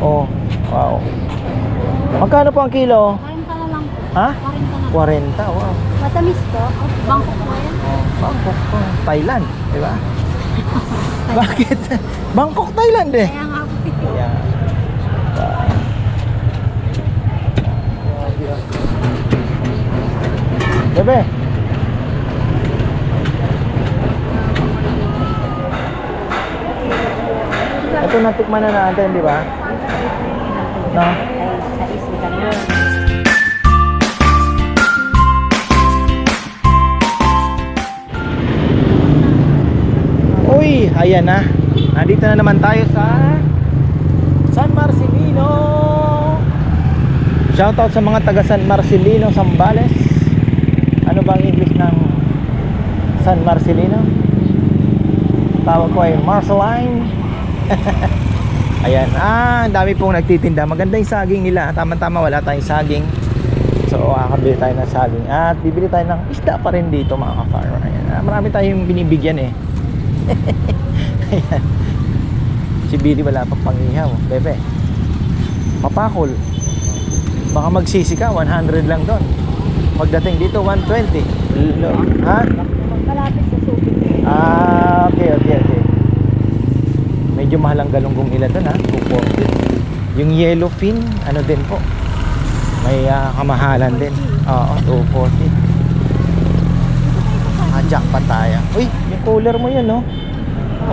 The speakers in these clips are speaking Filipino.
Oh, wow. Magkano po ang kilo? 40 na lang po. Ha? 40 na. 40, wow. Matamis to. Bangkok po yan. Oh, Bangkok po. Thailand, di ba? Bakit? Bangkok, Thailand eh. Kaya nga po. Ayan. Bebe. Ito natikman na natin, di ba? No? Sa isi ka na. Uy, ayan na. Nandito na naman tayo sa San Marcelino. Shoutout sa mga taga San Marcelino, Zambales. Ano bang English ng San Marcelino? Tawag ko ay Marceline. Ayan, ah, ang dami pong nagtitinda. Maganda yung saging nila. Tama-tama, wala tayong saging. So, kakabili tayo ng saging. At bibili tayo ng isda pa rin dito mga ka-farmer. Ayan, ah, marami tayong binibigyan eh. Ayan. Si Billy wala pang pangihaw. Bebe. Papakol. Baka magsisi ka, 100 lang doon. Pagdating dito, 120. Lo- Ha? Malapit sa suki. Ah, okay, okay, okay. Medyo mahal ang galunggong nila doon ha, 240. Yung yellowfin, ano din po. May ah, kamahalan din. Oo, 240. Ah, jackpot tayo. Uy, yung cooler mo yun, no?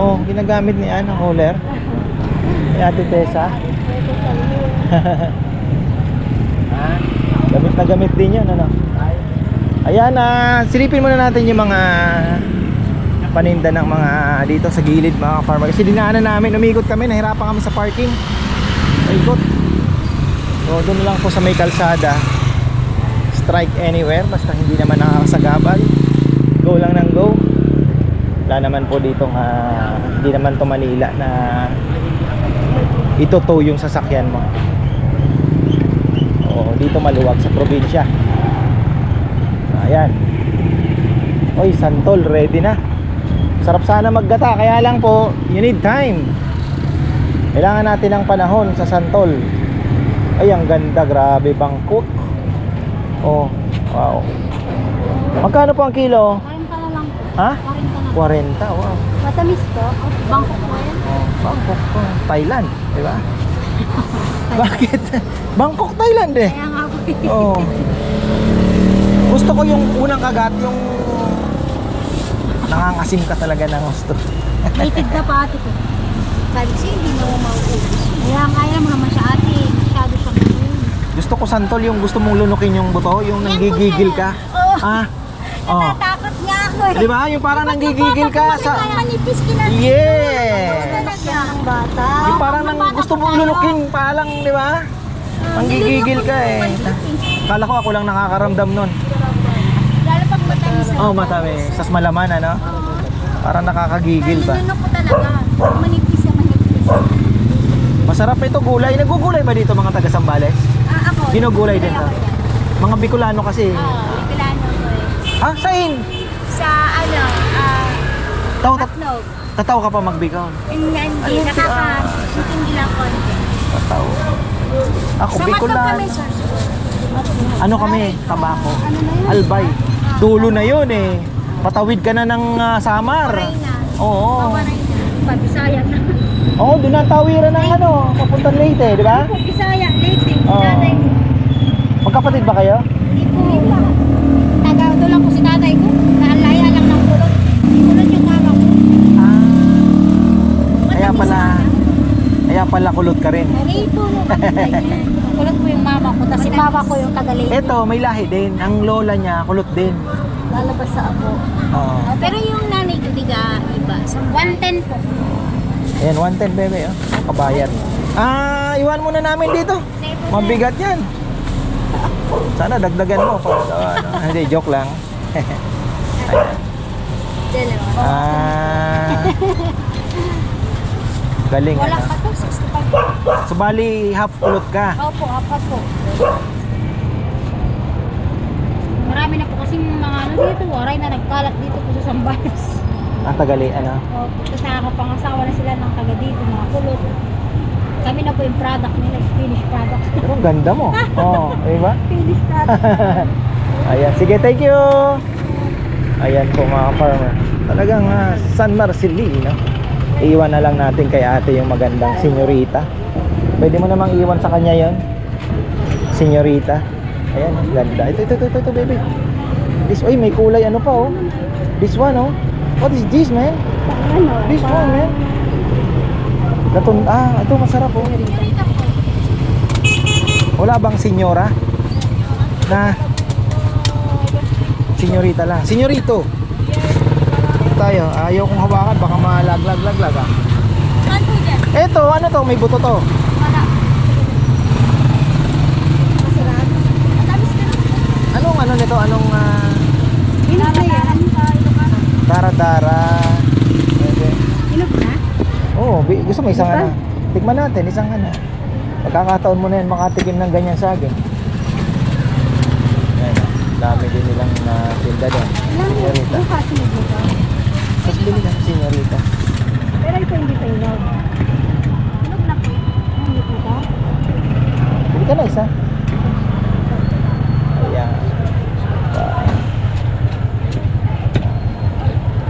Oh, ginagamit ni ano, cooler. Ni Ate Tessa. Ha? Gamit na gamit din yun, ano? Ayan, ah, silipin muna natin yung mga paninda ng mga dito sa gilid mga farmer. Kasi dinaanan namin umikot kami nahirapan kami sa parking. Ikot so doon lang po sa may kalsada. Strike anywhere basta hindi naman nakakasagabal. Go lang ng go. Wala naman po dito nga hindi naman to Manila na ito to yung sasakyan mo. Oo dito maluwag sa probinsya. Ayan. Oy, Santol, ready na. Sarap sana maggata, kaya lang po, you need time. Kailangan natin ng panahon sa Santol. Ay, ang ganda, grabe, Bangkok. Oh, wow. Magkano po ang kilo? 40 na lang po. Ha? 40 na. 40, wow. Matamis to. Bangkok po yan. Oh, Bangkok po. Thailand, di ba? Bakit? Bangkok, Thailand eh. Kaya nga po. Oo. Gusto ko yung unang kagat, yung nangangasim ka talaga ng gusto. Native na pa ate ko. Sabi siya, hindi na mo mauubos. Kaya kaya mo naman siya ate. Masyado siyang ano. Gusto ko santol yung gusto mong lunukin yung buto, yung nanggigigil ka. Oo. Ah. Oh. Natatakot nga ako eh. Di ba? Yung parang nanggigigil ka sa Kaya manipis kinat. Yes. Talaga. Ang bata. Yung parang nang gusto mong lunukin pa lang, di ba? Manggigigil ka eh. Kala ko ako lang nakakaramdam nun. Oh, matamis. Sas malaman ano? Parang nakakagigil ba? Nilunok ko talaga. Manipis na manipis. Masarap ito gulay. Nagugulay ba dito mga taga Sambales? Ah, ako. Ginugulay din to. Mga Bicolano kasi. Oo, Bicolano ko eh. Ah, sain? Sa ano, ah, tat Hotdog. tataw ka pa magbikaw. Hindi, hindi. Nakaka-hindi lang konti. Tataw. Ako, Sa Bicolano. kami, sir. Ano kami? Tabako. Ano? Albay. Dulo na yun eh. Patawid ka na ng ah, Samar. Na. Oo. Pabisaya na. Oo, doon na tawiran ng ano, papuntang Leyte, di ba? Bisaya, late eh. Oo. Tatay ko. Magkapatid ba kayo? Hindi po. Taga, lang po si tatay ko. Naalaya lang ng kulot. Kulot yung mama ko. Ah. Kaya pala, kaya pala kulot ka rin. Ay, po mo kapatay. Kulot po yung mama ko. Tapos si mama ko yung taga late. Ito, may lahi din. Ang lola niya, kulot din. Lalabas sa abo. Oo. Pero yung nanay ko, diga iba. Sa 110 po. Ayan, 110 bebe, oh. Kabayan. Ah, iwan muna namin dito. Mabigat yan. Sana dagdagan mo. Pag, ano. Hindi, joke lang. Ayan. Dalawa. Ah. Galing Wala ano. pa to, 65. So bali half kulot ka. Opo, apat po. Marami na po kasing mga ano dito, waray na nagkalat dito po sa Sambayas. Ang tagali ano. Opo, tapos nakakapangasawa na sila ng taga dito, mga kulot. Kami na po yung product nila, finished product. Pero ang ganda mo. Oo, oh, di ba? finished product. Ayan, sige, thank you. Ayan po mga farmer. Talagang ah, San Marcelino. Iwan na lang natin kay ate yung magandang senyorita. Pwede mo namang iwan sa kanya yon Senyorita. Ayan, ganda. Ito, ito, ito, ito, ito, baby. This, ay, may kulay ano pa, oh. This one, oh. What is this, man? ano? This one, man. Katun ah, ito masarap, oh. Wala bang senyora? Na Senyorita lang. Senyorito. Tayo, ayaw kong hawakan baka malaglag-laglag ah. Saan po dyan? Eto, ano to? May buto to. Wala. Masarap. Matamis ka. Anong ano nito? Anong ah, Inog na yan. dara-dara? Pwede. Inog na? Oo, bi- gusto mo isang ano? Tikman natin, isang ano. Magkakataon mo na yan makatikim ng ganyan saging. Ayan, oh. dami din nilang na tinda doon. Ilang Senyorita. yung kasi mo dito? Bili ng senyorita. Pero ito hindi pa inog. Inog na po. Inog na ba? Bili ka na isa. Ayan.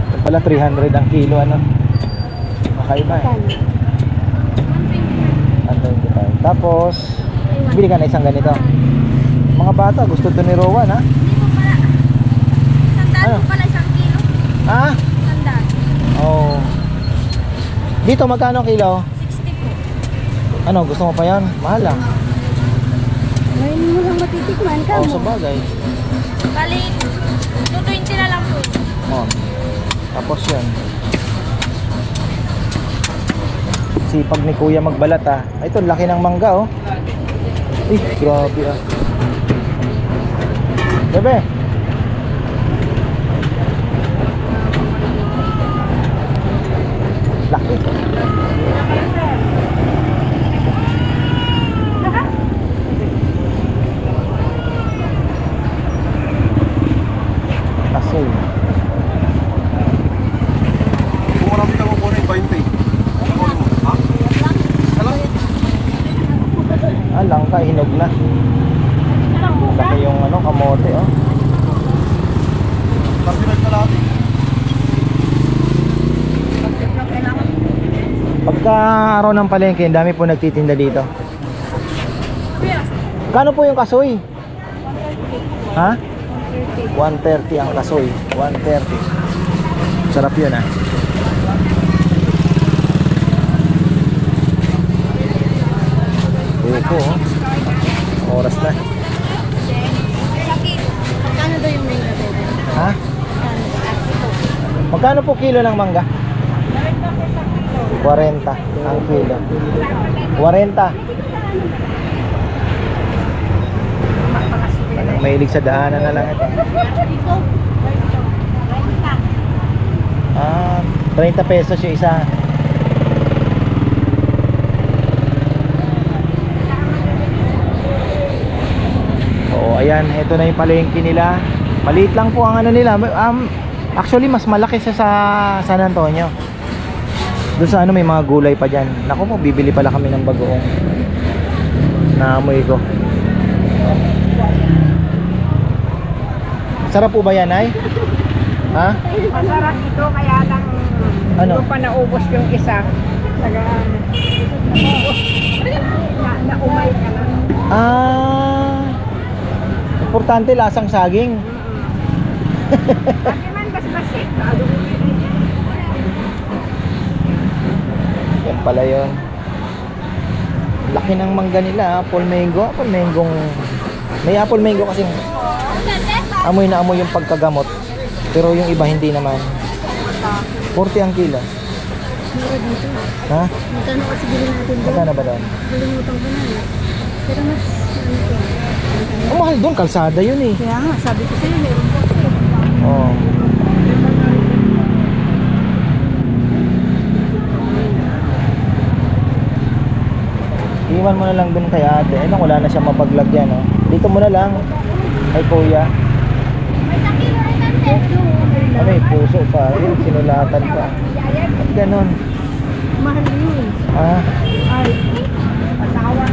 Ito pala 300 ang kilo ano. Makaiba eh. Kano? Ang 25. Tapos, bili ka na isang ganito. Mga bata, gusto to ni Rowan ha? Hindi mo pala. Sandaan Ano? mo pala isang kilo. Ha? Oo. Dito magkano kilo? 60 po. Ano, gusto mo pa yan? Mahal lang. Ngayon mo lang matitikman ka Oo, mo. sa bagay. Bali, 220 na lang po. Oh. Tapos yan. Sipag ni kuya magbalat ah. Ay, Ito, laki ng mangga oh. Uy, grabe ah. Bebe. Laki. Kasoy. Kung marami ka kukunin, 20. Ha? Alam? Ah, langka, hinog na. Laki yung ano, kamote oh. Kasi nagkalati. Pagka araw ng palengke, ang dami po nagtitinda dito. Kano po yung kasoy? Ha? 130 ang kasoy. 130. Sarap yun ah. Buko oh. Oras na. Magkano daw yung bebe? Ha? Magkano po kilo ng mangga? 40 ang kilo. 40. Talagang mahilig sa daanan na lang. Ito. Ah, 30 pesos yung isa. Oo, ayan, ito na yung palengke nila. Maliit lang po ang ano nila. Um, actually, mas malaki sa sa San Antonio. Doon sa ano, may mga gulay pa dyan. Naku po, bibili pala kami ng bagoong. Naamoy ko. Sarap po ba yan, ay? Ha? Masarap ito kaya lang Ano? hindi pa naubos yung isa. Taga na, naumay ka na. Ah. Importante lasang saging bas-basit. Yan pala 'yon. Laki ng mangga nila, apple mango, apple mango. May apple mango kasi amoy na amoy yung pagkagamot. Pero yung iba hindi naman. 40 ang kilo. Mura dito. Ha? Magkano kasi bili natin doon? Magkano ba doon? Kalimutan ko na eh. Pero mas, ano. Ang mahal doon, kalsada yun eh. Kaya nga, sabi ko sa'yo, meron ko. iwan mo na lang dun kay ate. Eh, Ayun wala na siya mapaglagyan oh. dito mo na lang. Ay kuya. Ano eh puso pa? Yun sinulatan pa. At ganun? Mahal yun. Ah ay. Asawa.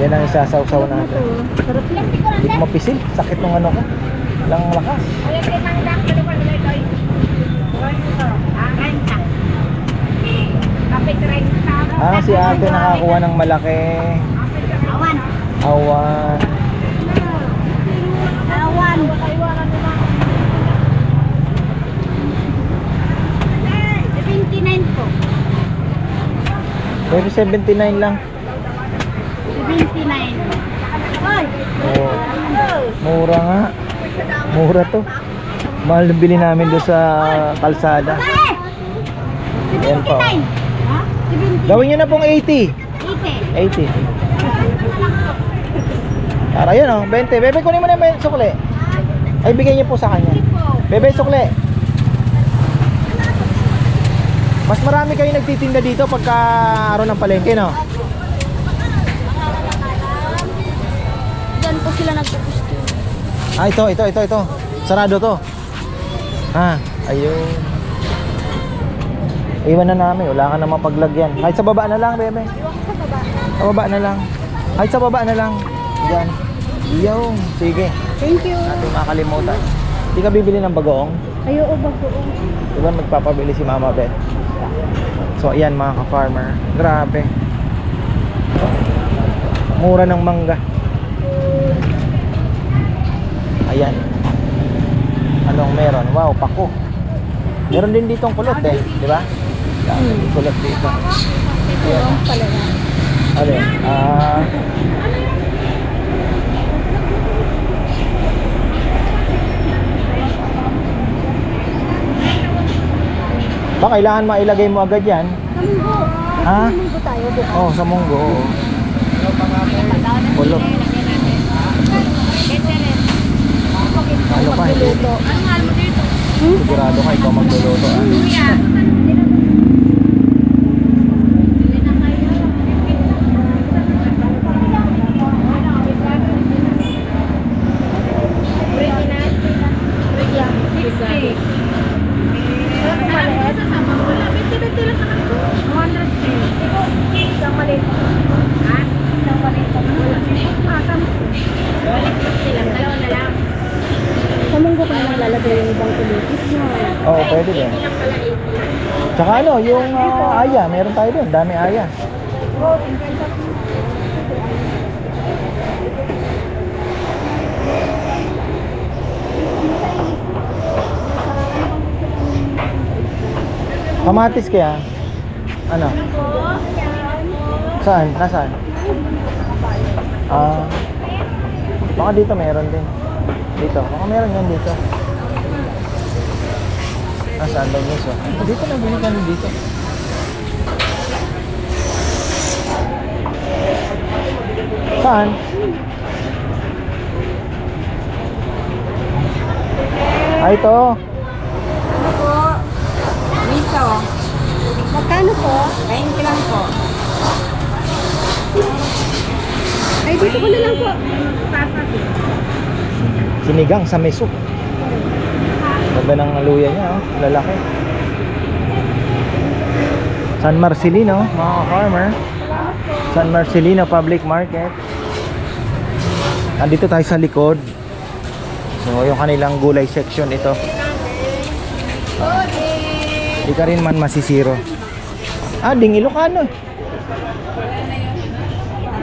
Yan ang isasawsaw natin. Hindi ko mapisil. Sakit ng ano ko. Lang lakas. Ayun pinangdak ko naman nila Ah, si ate nakakuha ng malaki. Awan. Awan. Awan. Pero 79 lang. Seventy-nine. Hoy! Oh, mura nga. Mura to. Mahal na bili namin doon sa kalsada. Ayan po. Gawin nyo na pong 80. Eighty. 80. Para yun oh, 20. Bebe, kunin mo na yung sukli. Ay, bigay niyo po sa kanya. Bebe, sukli. Mas marami kayo nagtitinda dito pagka araw ng palengke, no? Diyan po sila nagpupusto. Ah, ito, ito, ito, ito. Sarado to. Ah, ayun. Iwan na namin, wala ka namang paglagyan. Kahit sa baba na lang, bebe. Sa baba na lang. Kahit sa baba na lang. Yan. Yung, sige. Thank you. Natin makalimutan. Hindi ka bibili ng bagoong? Ayo, bagoong. Diba magpapabili si Mama Beth? So ayan mga ka-farmer. Grabe. Mura ng mangga. Ayan. Anong meron? Wow, pako. Meron din ditong kulot eh, di ba? Dami kulot dito. Ayan. Ano yun? Ah... ba kailangan mailagay mo agad yan? Kamunggo. Ha? Kamunggo tayo bukas. Oo, oh, sa munggo. oo. Kulot. Ano pa? Luto. Ano mahal mo dito? Sigurado ka ikaw magluluto. Ah. Kamunggo ka naman lalagay yung ibang kulitis mo. Oo, pwede din. Tsaka ano, yung ah, aya, doon. Dami aya. Kamatis kaya? Ano? Saan? Nasaan? Ah. Baka dito meron din. Dito. Baka meron yan dito. Nasaan daw niya so? Dito na, kami dito. Saan? Ah, ito. Ano po? Miso. Magkano po? 20 lang po. Ay, dito ko na lang po. Sinigang sa meso. Ganda ng luya niya, oh. Lalaki. San Marcelino, mga farmer. San Marcelino Public Market. Nandito tayo sa likod. So, yung kanilang gulay section ito. Hindi ka rin man masisiro. Ah, ding Ilocano.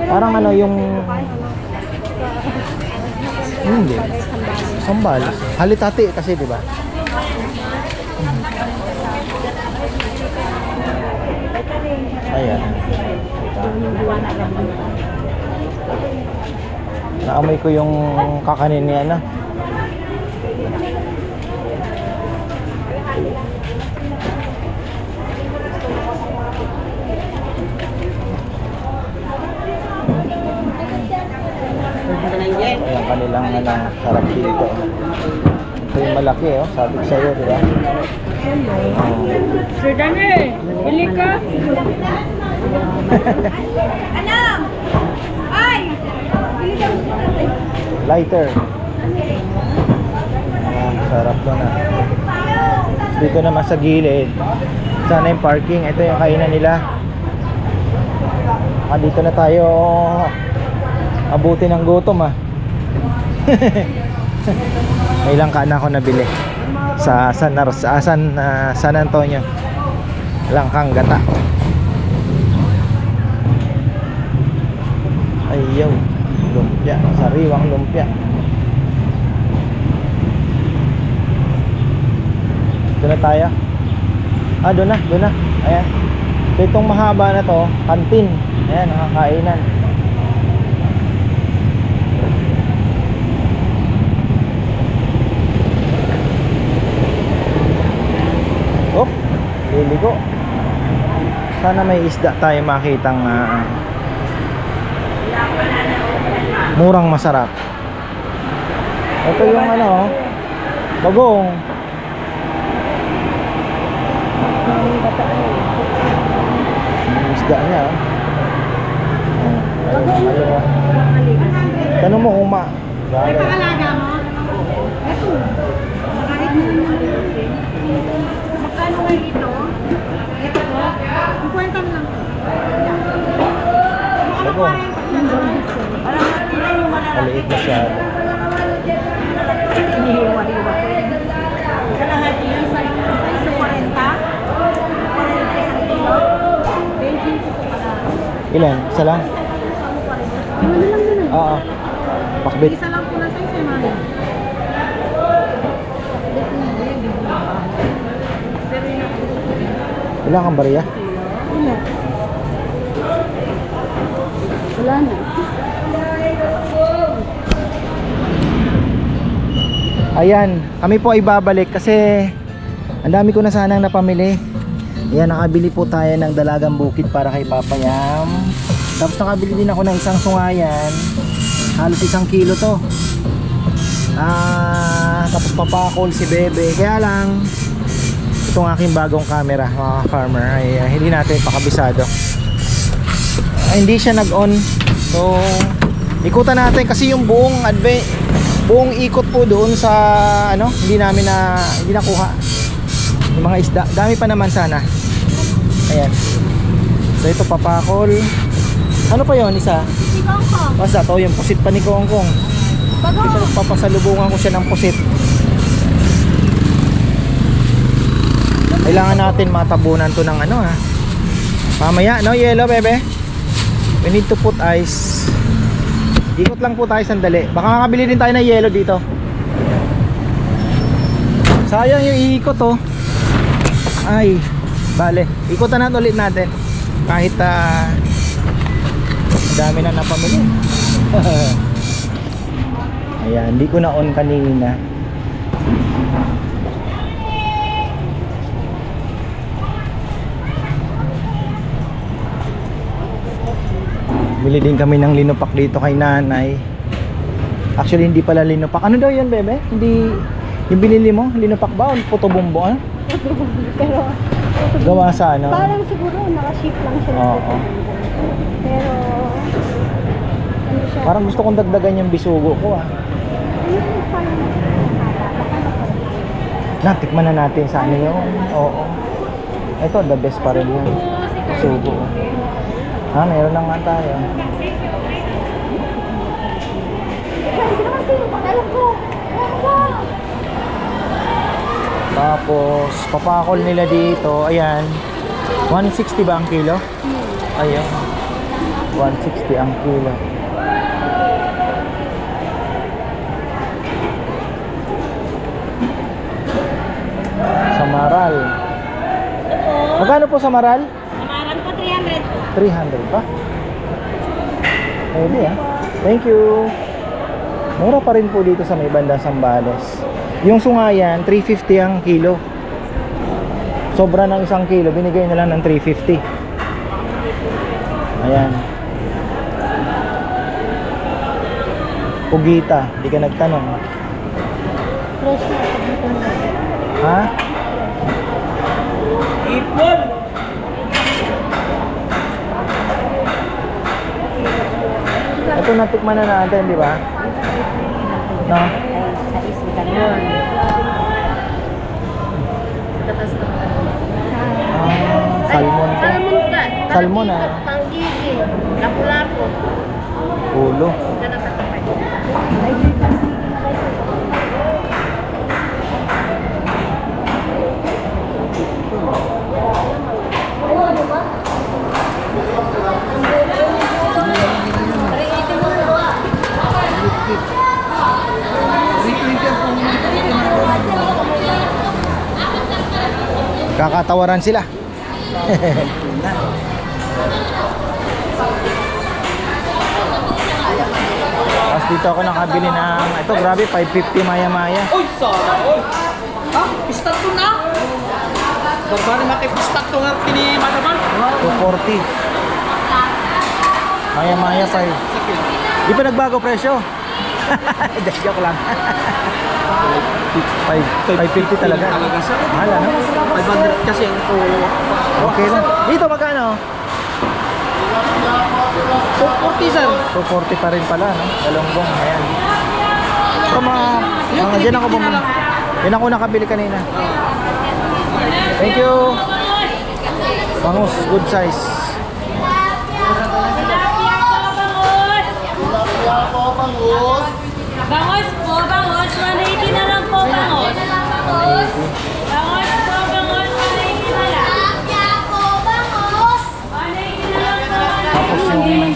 Parang ano yung... Hindi. Sambales. Halitati kasi, di ba? Ayan. Naamoy ko yung kakanin niya na. Ayan kanilang ano, sarap dito. Ito yung malaki oh, sabi ko sa'yo, di ba? Oh. Sir Daniel, bili ka? Ano? Ay! Lighter. Ayan, sarap to na. Dito naman sa gilid. Sana yung parking. Ito yung kainan nila. Ah, dito na tayo Abuti ng gutom ah. May ilang ka na ako nabili sa San Ars, ah, San, ah, San Antonio. Langkang gata. Ayaw. Lumpia. Sariwang lumpia. Doon na tayo. Ah, doon na, doon na. Ayan. So, itong mahaba na to, kantin. Ayan, nakakainan. Oh, liligo. Sana may isda tayo makitang ah, murang masarap. Ito yung ano, bagong. Yung isda niya. oh. Ayun, ayun, oh. Tanong mo kung ma. Bagay. Pangalaga mo? Ito. Kahit mo. Magkano nga dito? Ito po. Ang kwenta mo lang. Bagong. Maliit masyado. Hinihiwa-hiwa ko yan. Kalahati yan sa sa 40. 40 isang kilo. 20 po pala. Ilan? Isa lang? Ano lang yun. Oo. Pakbit. Isa lang po na sa isa. Ilan kang bariya? Wala. Wala na. Ayan, kami po ay babalik kasi ang dami ko na sanang napamili. Ayan, nakabili po tayo ng dalagang bukid para kay Papa Yam. Tapos nakabili din ako ng isang sungayan. Halos isang kilo to. Ah, tapos papakol si Bebe. Kaya lang, itong aking bagong camera, mga farmer, ay ah, hindi natin pakabisado. Ah, hindi siya nag-on. So, ikutan natin kasi yung buong adve buong ikot po doon sa ano, hindi namin na hindi nakuha. Yung mga isda, dami pa naman sana. Ayan. So ito papakol. Ano pa yon isa? Si Kongkong. Basta to yung pusit pa ni Kongkong. Bago. Ito papasalubungan ko siya ng pusit. Kailangan natin matabunan to ng ano ha. Mamaya, no yellow bebe? We need to put ice. Ikot lang po tayo sandali. Baka makabili din tayo ng yellow dito. Sayang yung iikot oh. Ay, bale. Ikutan natin ulit natin. Kahit ah dami na napamili. Ayan, hindi ko na on kanina. Bili din kami ng linupak dito kay nanay. Actually, hindi pala linupak. Ano daw yan, bebe? Hindi, yung binili mo, linupak ba? O puto bumbo? Ano? Pero, Gawa sa ano? parang siguro naka-ship lang siya. Oo. puto. Pero, ano siya? Parang gusto kong dagdagan yung bisugo ko ah. Natikman na natin sa ano yun. Oo. Ito, the best pa rin yun. Sugo. Ha, meron na nga tayo. Tapos, papakol nila dito. Ayan. 160 ba ang kilo? Ayun. 160 ang kilo. Samaral. Magkano po samaral? Amaran po 300 po. 300 pa? Pwede ah. Thank you. Mura pa rin po dito sa may banda Sambales. Yung sungayan, 350 ang kilo. Sobra ng isang kilo, binigay na lang ng 350. Ayan. Pugita, di ka nagtanong. Ha? Ito natikman na natin, di ba? No? Ah, salmon to. Salmon ka. Salmon ah. Panggigi. Lapu-lapu. Ulo. Kakatawaran sila. Tapos dito ako nakabili ng ito grabe 550 maya maya. Uy, sana. Ha? Pistak to na? Barbari makipistak to nga kini Madaman? 240. Maya maya say. Di pa nagbago presyo. Hindi, joke lang. 5, 550 talaga. Talaga sa Mahal ano? 500 kasi ang to. Okay lang. Dito magkano? 240 sir. 240 pa rin pala, no? Galonggong, ayan. Ito mga, mga dyan ako bumili. Yan ako nakabili kanina. Thank you. Bangus, good size. Bangos po, bangos. 180 na lang po, bangos. 180. Bangos po, bangos. 180 na lang. 180 na lang po. Tapos yung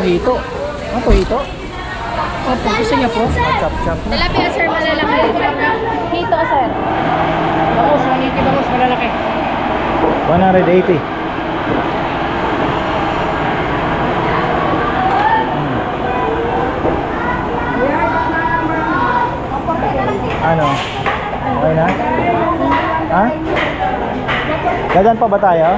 ito hito. Ano to hito? Opo, gusto niya po. Chop chop na. Tilapia sir, malalaki. Hito sir. Bangos, 180 bangos, malalaki. 180. Ano? Okay na? Ha? Dadan pa ba tayo?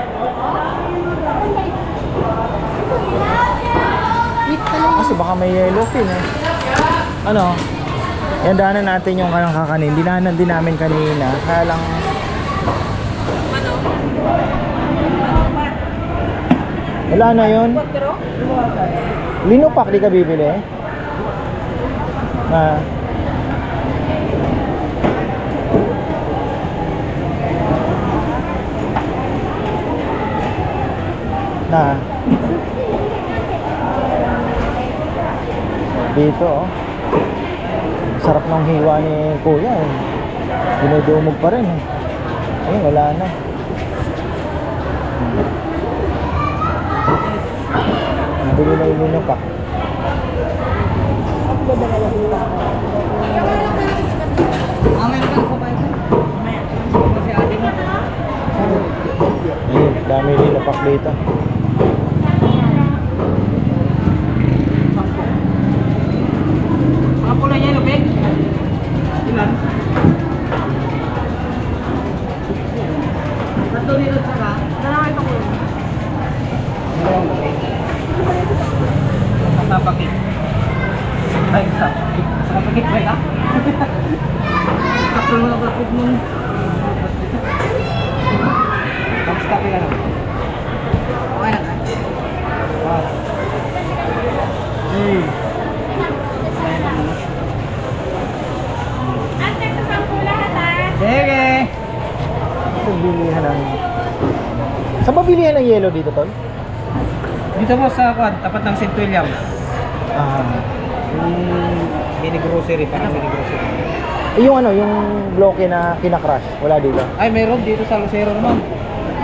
Kasi baka may yellow fin eh. Ano? Yan daanan natin yung kanang kakanin. Dinanan din namin kanina. Kaya lang Wala na yun. Linupak di ka bibili? Na. Na. Dito oh. Sarap ng hiwa ni kuya eh. Dinudumog pa rin eh. Ayun, wala na. Nabili na yung mo. Ayun, dami linupak dito. Mga pula niya, Lupig? Ilan? Tatlo dito saka. Dalawa ito ko. Lupig. Katapakit. Ay, katapakit. Katapakit ba ito? Tatlo mo na kapit nung. Tapos tapi ka na. Okay na ka? Wow. Hmm. Sige. Bilihan ng... Saan ba bilihan ng yellow dito, Tol? Dito po sa kwan, tapat ng St. Williams. Ah, Yung mini grocery, parang mini grocery. eh, yung ano, yung bloke na kinakrush. Wala dito. Ay, meron dito sa Lucero naman.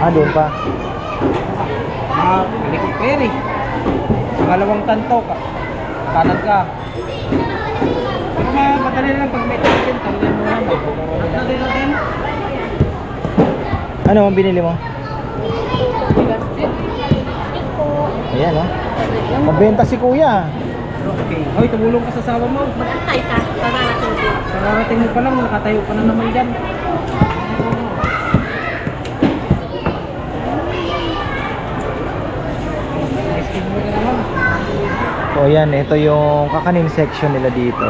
Ah, doon pa. Ah, Ferry. Pangalawang kanto ka. Kanan ka. Ma madali lang pag may ticket, tanggalin mo lang. Tatlo din natin. Ano ang binili mo? Ayan, oh. Magbenta si kuya. Okay. Hoy, tumulong ka sa asawa mo. Magantay ka. Kararating ko. Kararating mo pa lang, nakatayo ka na naman dyan. Eskin mo ka naman. So, ayan, ito yung kakanin section nila dito.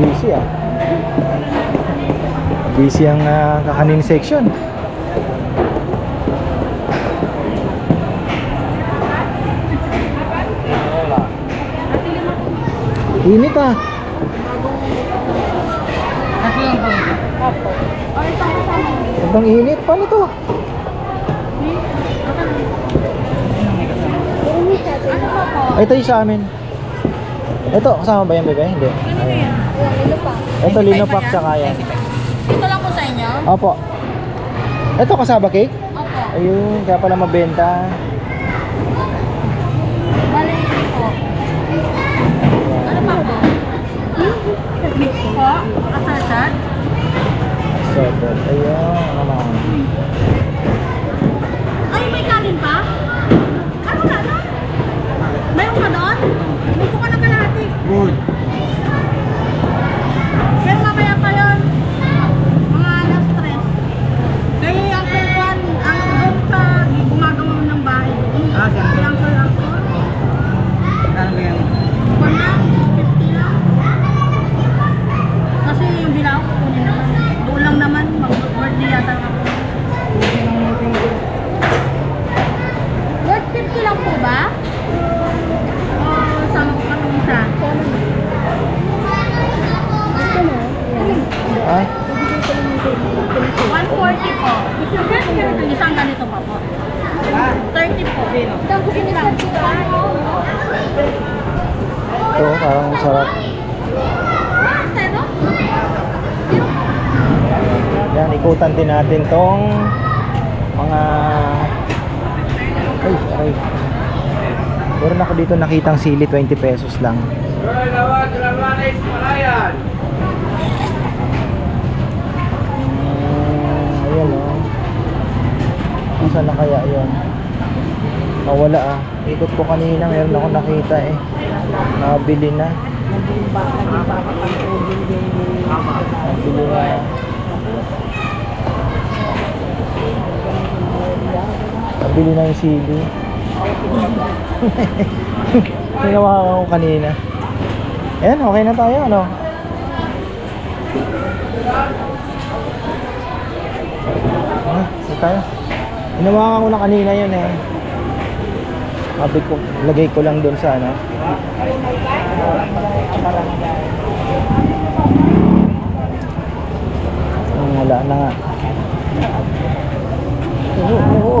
Busy ah. Busy ang ah, kakanin section. Init ah. Ang init. Paano to? Ano ba po? Ito yung sa amin. Ito, kasama ba yan, bebe? Hindi. Ayan. Ito, linopak tsaka yan. Ito lang po sa inyo? Opo. Ito, kasama cake? Opo. Ayun, kaya pala mabenta. Bali po. Ano pa po? Po? Asasad? So, ayun, naman. Ay, may kanin pa? Ano na, no? Mayroon ka doon? Gusto ka na kalahati. Good. Pero mamaya pa yun. Mga alas tres. Kaya yung Uncle Juan, ang doon sa gumagawa ng bahay. Ah, saan? Kaya Uncle Uncle. Ano ba yan? Kung na, 50 lang. Kasi yung bilaw ko kunin naman. Doon lang naman, mag-birthday yata ako. Worth 50 lang po ba? O, sama ko pa itong isa. Ah, 140 po. Isang ganito pa po. 30 po. ito, parang sarap. Ah, zero? Yan, ikutan din natin tong mga... Ay, ay. Meron ako dito nakitang sili, 20 pesos lang. Mm, ayun oh. Nasaan na kaya yun? Nawala ah. Ikot ko kanina, meron ako nakita eh. Nabili na. Nabili na. Nabili na yung sili. Ginawa ko kanina. Ayan, okay na tayo, ano? Ah, sige tayo. Ginawa ko na kanina yun eh. Sabi ko, lagay ko lang doon sa ano. Wala na nga. Oo, oo, oo.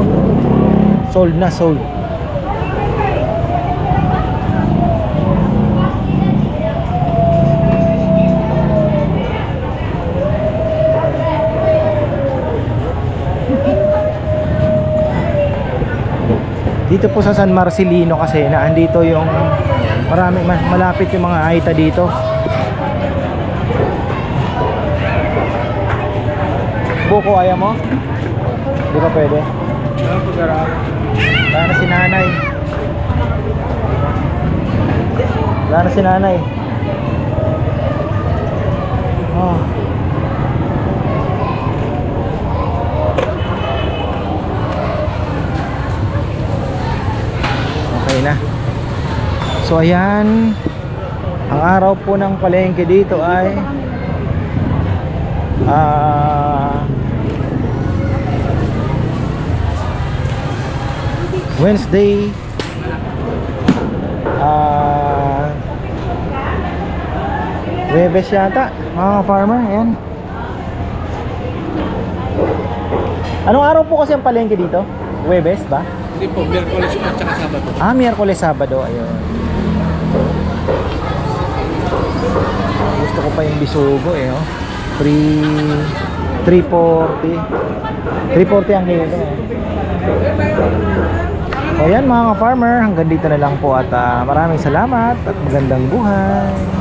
Sold na, sold. Dito po sa San Marcelino kasi na andito yung marami ma- malapit yung mga Aita dito. Buko ayaw mo? Di ba pwede? Wala na si nanay. Wala na si nanay. Oh. Okay na. So ayan, ang araw po ng palengke dito ay ah Wednesday ah Webes yata mga farmer ayan Anong araw po kasi ang palengke dito? Webes ba? Hindi po, Miyerkules po at saka Sabado. Ah, Miyerkules, Sabado, ayun. Gusto ko pa yung bisugo eh, oh. 3 340. 340 ang kilo eh. So yan mga ka-farmer, hanggang dito na lang po at ah, maraming salamat at magandang buhay.